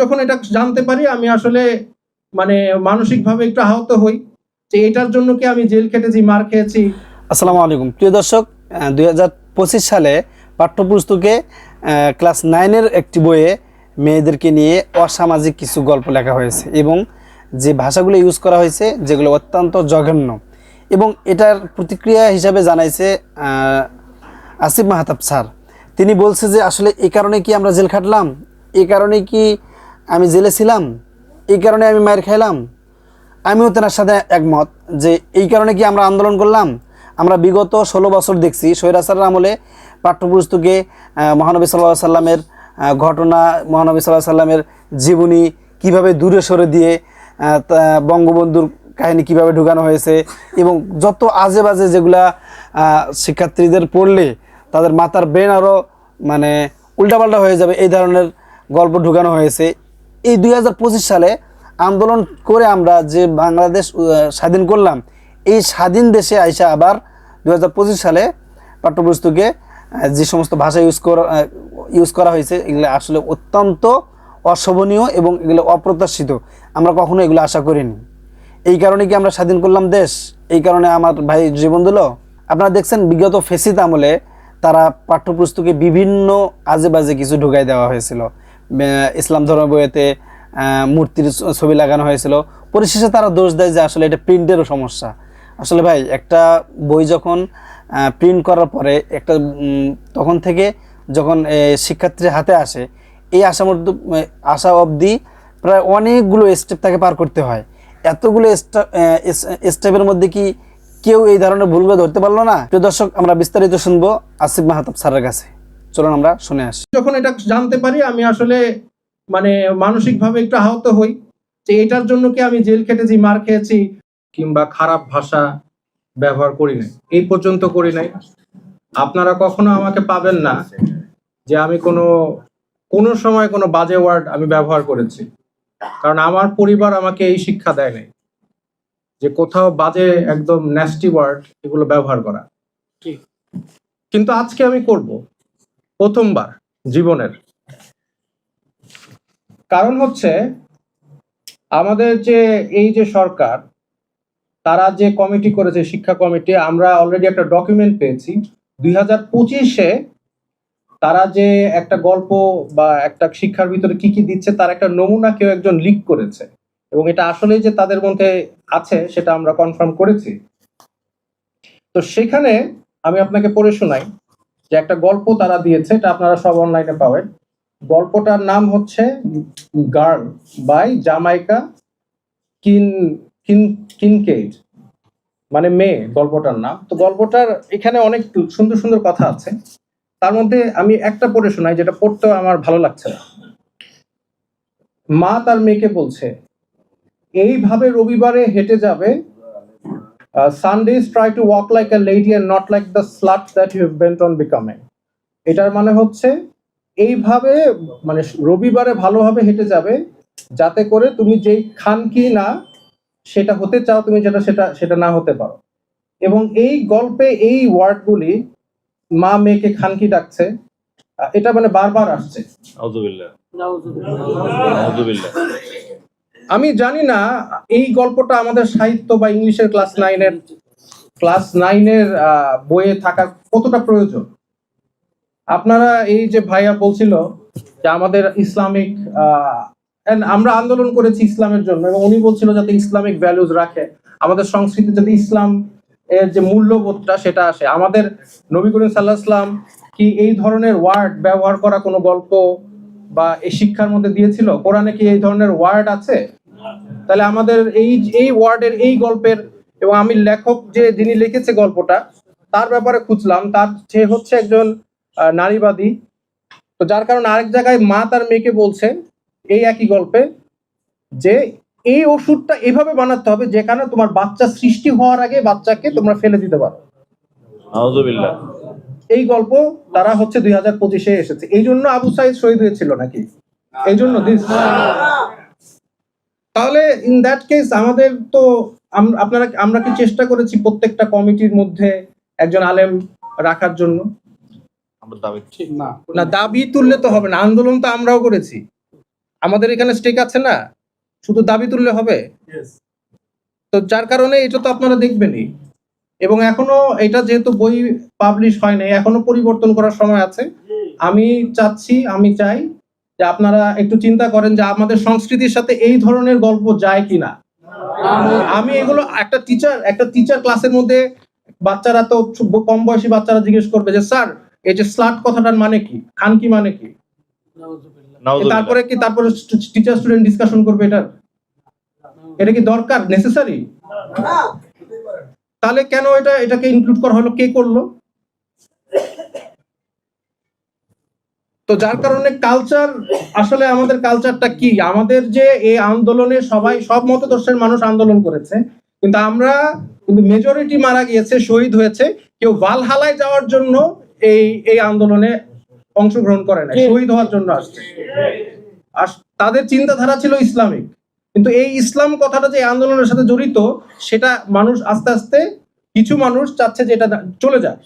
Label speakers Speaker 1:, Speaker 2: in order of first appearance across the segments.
Speaker 1: যখন এটা জানতে পারি, আমি আসলে মানে মানসিকভাবে একটু আহত হই যে এটার জন্য কি আমি জেল খেটেছি, মার খেয়েছি।
Speaker 2: আসসালামু আলাইকুম। প্রিয় দর্শক দুই হাজার পঁচিশ সালে পাঠ্যপুস্তকে ক্লাস নাইনের একটি বইয়ে মেয়েদেরকে নিয়ে অসামাজিক কিছু গল্প লেখা হয়েছে এবং যে ভাষাগুলো ইউজ করা হয়েছে, যেগুলো অত্যন্ত জঘন্য এবং এটার প্রতিক্রিয়া হিসাবে জানাইছে আসিফ মাহাতাব স্যার। তিনি বলছে যে, আসলে এই কারণে কি আমরা জেল খাটলাম? এই কারণে কি আমি জেলে ছিলাম, এই কারণে আমি মায়ের খাইলাম। আমিও তেনার সাথে একমত যে এই কারণে কি আমরা আন্দোলন করলাম। আমরা বিগত ষোলো বছর দেখছি স্বৈরাচারের আমলে পাঠ্যপুস্তকে মহানবী সাল্লাহ সাল্লামের ঘটনা, মহানবী সাল্লাহ সাল্লামের জীবনী কীভাবে দূরে সরে দিয়ে বঙ্গবন্ধুর কাহিনী কীভাবে ঢুকানো হয়েছে এবং যত আজে বাজে যেগুলা শিক্ষার্থীদের পড়লে তাদের মাথার ব্রেন আরও মানে উল্টাপাল্টা হয়ে যাবে, এই ধরনের গল্প ঢুকানো হয়েছে। এই দু হাজার পঁচিশ সালে আন্দোলন করে আমরা যে বাংলাদেশ স্বাধীন করলাম, এই স্বাধীন দেশে আইসা আবার দু হাজার পঁচিশ সালে পাঠ্যপুস্তকে যে সমস্ত ভাষা ইউজ করা ইউজ করা হয়েছে, এগুলো আসলে অত্যন্ত অশোভনীয় এবং এগুলো অপ্রত্যাশিত। আমরা কখনো এগুলো আশা করিনি। এই কারণে কি আমরা স্বাধীন করলাম দেশ? এই কারণে আমার ভাই জীবন দিল? আপনারা দেখছেন বিগত ফেসিত আমলে তারা পাঠ্যপুস্তকে বিভিন্ন আজে বাজে কিছু ঢুকাই দেওয়া হয়েছিল। ইসলাম ধর্ম বইয়েতে মূর্তির ছবি লাগানো হয়েছিল। পরিশেষে তারা দোষ দেয় যে আসলে এটা প্রিন্টেরও সমস্যা। আসলে ভাই, একটা বই যখন প্রিন্ট করার পরে একটা তখন থেকে যখন শিক্ষার্থীর হাতে আসে, এই আশা মধ্যে আশা অবধি প্রায় অনেকগুলো স্টেপ তাকে পার করতে হয়। এতগুলো স্টেপের মধ্যে কি কেউ এই ধরনের ভুলগুলো ধরতে পারল না? প্রিয় দর্শক, আমরা বিস্তারিত শুনব আসিফ মাহাতাব স্যারের কাছে। চলুন আমরা শুনে আসি।
Speaker 1: যখন এটা জানতে পারি আমি আসলে মানে মানসিকভাবে একটু আহত হই যে এটার জন্য কি আমি জেল খেটেছি মার খেয়েছি কিংবা খারাপ ভাষা ব্যবহার করি নাই। এই পর্যন্ত করি নাই। আপনারা কখনো আমাকে পাবেন না যে আমি কোনো কোনো সময় কোনো বাজে ওয়ার্ড আমি ব্যবহার করেছি। কারণ আমার পরিবার আমাকে এই শিক্ষা দেয় নাই যে কোথাও বাজে একদম ন্যাস্টি ওয়ার্ড এগুলো ব্যবহার করা। কিন্তু আজকে আমি করব। প্রথমবার জীবনের। কারণ হচ্ছে, আমাদের যে, এই যে সরকার, তারা যে কমিটি করেছে, শিক্ষা কমিটি, আমরা অলরেডি একটা ডকুমেন্ট পেয়েছি। দুই হাজার পঁচিশে তারা যে একটা গল্প বা একটা শিক্ষার ভিতরে কি কি দিচ্ছে, তার একটা নমুনা কেউ একজন লিক করেছে। এবং এটা আসলেই যে তাদের মধ্যে আছে, সেটা আমরা কনফার্ম করেছি। তো সেখানে আমি আপনাকে পড়ে শোনাই। যে একটা গল্প তারা দিয়েছে, এটা আপনারা সব অনলাইনে পাবেন। গল্পটার নাম হচ্ছে গার্ল বাই জামাইকা কিন কিন কিনকেড মানে মেয়ে, গল্পটার নাম। তো গল্পটার এখানে অনেক সুন্দর সুন্দর কথা আছে। তার মধ্যে আমি একটা পড়ে শোনাই, যেটা পড়তে আমার ভালো লাগছে না। মা তার মেয়েকে বলছে, এইভাবে রবিবারে হেঁটে যাবে Sundays try to walk like a lady and not like the slut that you bent on becoming এটার মানে হচ্ছে এইভাবে মানে রবিবারে ভালোভাবে হেঁটে যাবে যাতে করে তুমি যেই খান কি না সেটা হতে চাও তুমি যেটা সেটা সেটা না হতে পারো। এবং এই গল্পে এই ওয়ার্ডগুলি মা মেয়েকে খানকি ডাকছে এটা মানে বারবার আসছে।
Speaker 3: আউযুবিল্লাহ। আউযুবিল্লাহ।
Speaker 1: আমি জানি না, এই গল্পটা আমাদের সাহিত্য বা ইংলিশের ক্লাস নাইনের ক্লাস নাইনের বইয়ে থাকার কতটা প্রয়োজন? আপনারা এই যে ভাইয়া বলছিল যে আমাদের ইসলামিক আমরা আন্দোলন করেছি ইসলামের জন্য, এবং উনি বলছিল যাতে ইসলামিক ভ্যালুজ রাখে, আমাদের সংস্কৃতি যাতে ইসলাম এর যে মূল্যবোধটা সেটা আসে। আমাদের নবী করিম সাল্লাহ কি এই ধরনের ওয়ার্ড ব্যবহার করা কোনো গল্প বা এই শিক্ষার মধ্যে দিয়েছিল, কোরআনে কি এই ধরনের ওয়ার্ড আছে? তাহলে আমাদের এই এই ওয়ার্ডের এই গল্পের এবং আমি লেখক যে যিনি লিখেছে গল্পটা, তার ব্যাপারে খুঁজলাম। তার সে হচ্ছে একজন নারীবাদী। তো যার কারণে আরেক জায়গায় মা তার মেয়েকে বলছে এই একই গল্পে যে এই ওষুধটা এভাবে বানাতে হবে যেখানে তোমার বাচ্চা সৃষ্টি হওয়ার আগে বাচ্চাকে তোমরা ফেলে দিতে পারো। এই গল্প তারা হচ্ছে দুই হাজার পঁচিশে এসেছে। এই জন্য আবু সাইদ শহীদ হয়েছিল নাকি? এই জন্য তাহলে ইন দ্যাট কেস আমাদের তো আপনারা আমরা কি চেষ্টা করেছি প্রত্যেকটা কমিটির মধ্যে একজন আলেম রাখার জন্য? না। দাবি তুললে তো হবে না আন্দোলন তো আমরাও করেছি। আমাদের এখানে স্টেক আছে না? শুধু দাবি তুললে হবে? তো যার কারণে এটা তো আপনারা দেখবেনই। এবং এখনও এটা যেহেতু বই পাবলিশ হয় নাই এখনও পরিবর্তন করার সময় আছে। আমি চাচ্ছি আমি চাই যে আপনারা একটু চিন্তা করেন যে আমাদের সংস্কৃতির সাথে এই ধরনের গল্প যায় কিনা। আমি এগুলো একটা টিচার একটা টিচার ক্লাসের মধ্যে বাচ্চারা তো কম বয়সী বাচ্চারা জিজ্ঞেস করবে যে স্যার এই যে স্লাট কথাটার মানে কি? খান কি মানে কি? তারপরে কি তারপরে টিচার স্টুডেন্ট ডিসকাশন করবে এটা এটা কি দরকার? নেসেসারি তাহলে কেন এটা এটাকে ইনক্লুড করা হলো? কে করল? তো যার কারণে কালচার আসলে আমাদের কালচারটা কি? আমাদের যে এই আন্দোলনে সবাই সব মতদর্শের মানুষ আন্দোলন করেছে। কিন্তু আমরা কিন্তু মেজরিটি মারা গিয়েছে শহীদ হয়েছে। কেউ ভালহালায় যাওয়ার জন্য এই এই আন্দোলনে অংশগ্রহণ করে না শহীদ হওয়ার জন্য আসছে। আর তাদের চিন্তাধারা ছিল ইসলামিক। কিন্তু এই ইসলাম কথাটা যে আন্দোলনের সাথে জড়িত সেটা মানুষ আস্তে আস্তে কিছু মানুষ চাচ্ছে যে এটা চলে যায়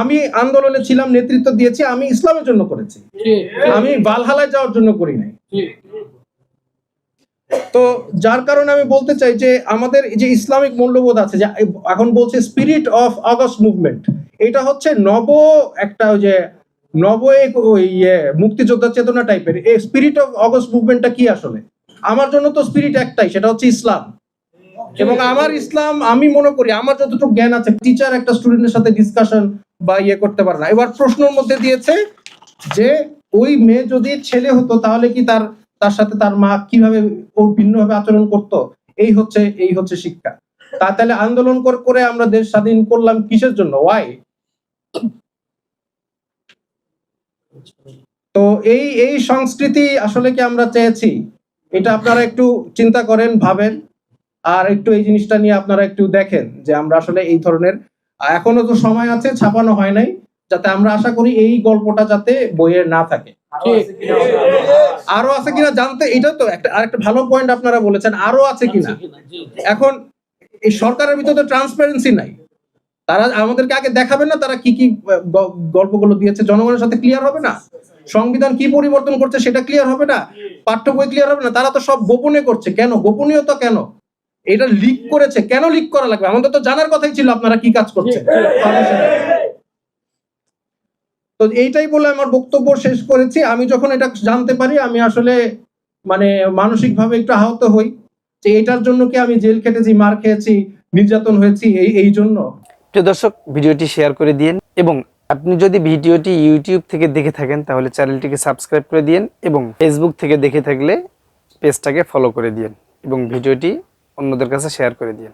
Speaker 1: আমি আন্দোলনে ছিলাম নেতৃত্ব দিয়েছি আমি ইসলামের জন্য করেছি। আমি বালহালায় যাওয়ার জন্য করি নাই। তো যার কারণে আমি বলতে চাই যে আমাদের এই যে ইসলামিক মূল্যবোধ আছে যে এখন বলছে স্পিরিট অফ আগস্ট মুভমেন্ট এটা হচ্ছে নব একটা ওই যে নব ইয়ে মুক্তিযোদ্ধা চেতনা টাইপের এই স্পিরিট অফ আগস্ট মুভমেন্টটা কি আসলে? আমার জন্য তো স্পিরিট একটাই, সেটা হচ্ছে ইসলাম। এবং আমার ইসলাম, আমি মনে করি, আমার যতটুকু জ্ঞান আছে টিচার একটা স্টুডেন্টের সাথে ডিসকাশন বা ইয়ে করতে পারে না। এবার প্রশ্নের মধ্যে দিয়েছে যে, ওই মেয়ে যদি ছেলে হতো, তাহলে কি তার তার সাথে তার মা কীভাবে ওর ভিন্নভাবে আচরণ করত? এই হচ্ছে এই হচ্ছে শিক্ষা। তা তাহলে আন্দোলন কর- করে আমরা দেশ স্বাধীন করলাম কিসের জন্য? ওয়াই তো এই এই সংস্কৃতি আসলে কি আমরা চেয়েছি? এটা আপনারা একটু চিন্তা করেন ভাবেন। আর একটু এই জিনিসটা নিয়ে আপনারা একটু দেখেন যে আমরা আসলে এই ধরনের এখনও তো সময় আছে ছাপানো হয় নাই যাতে আমরা আশা করি এই গল্পটা যাতে বইয়ে না থাকে। আরও আছে কিনা জানতে এটা তো একটা আরেকটা ভালো পয়েন্ট আপনারা বলেছেন আরও আছে কিনা? এখন এই সরকারের ভিতরে তো ট্রান্সপারেন্সি নাই। তারা আমাদেরকে আগে দেখাবে না তারা কি কি গ- গল্পগুলো দিয়েছে জনগণের সাথে ক্লিয়ার হবে না? সংবিধান কি পরিবর্তন করছে সেটা ক্লিয়ার হবে না? পাঠ্য বই ক্লিয়ার হবে না? তারা তো সব গোপনে করছে। কেন? গোপনীয়তা কেন? এটা লিক করেছে। কেন লিক করা লাগবে? আমাদের তো জানার কথাই ছিল আপনারা কি কাজ করছেন। তো এইটাই বলে আমার বক্তব্য শেষ করেছি। আমি যখন এটা জানতে পারি আমি আসলে মানে মানসিকভাবে একটু আহত হই যে এটার জন্য কি আমি জেল খেটেছি মার খেয়েছি নির্যাতন হয়েছি এই এই জন্য।
Speaker 2: প্রিয় দর্শক ভিডিওটি শেয়ার করে দিন এবং আপনি যদি ভিডিওটি ইউটিউব থেকে দেখে থাকেন, তাহলে চ্যানেলটিকে সাবস্ক্রাইব করে দিন এবং ফেসবুক থেকে দেখে থাকলে পেজটাকে ফলো করে দিন এবং ভিডিওটি অন্যদের কাছে শেয়ার করে দিন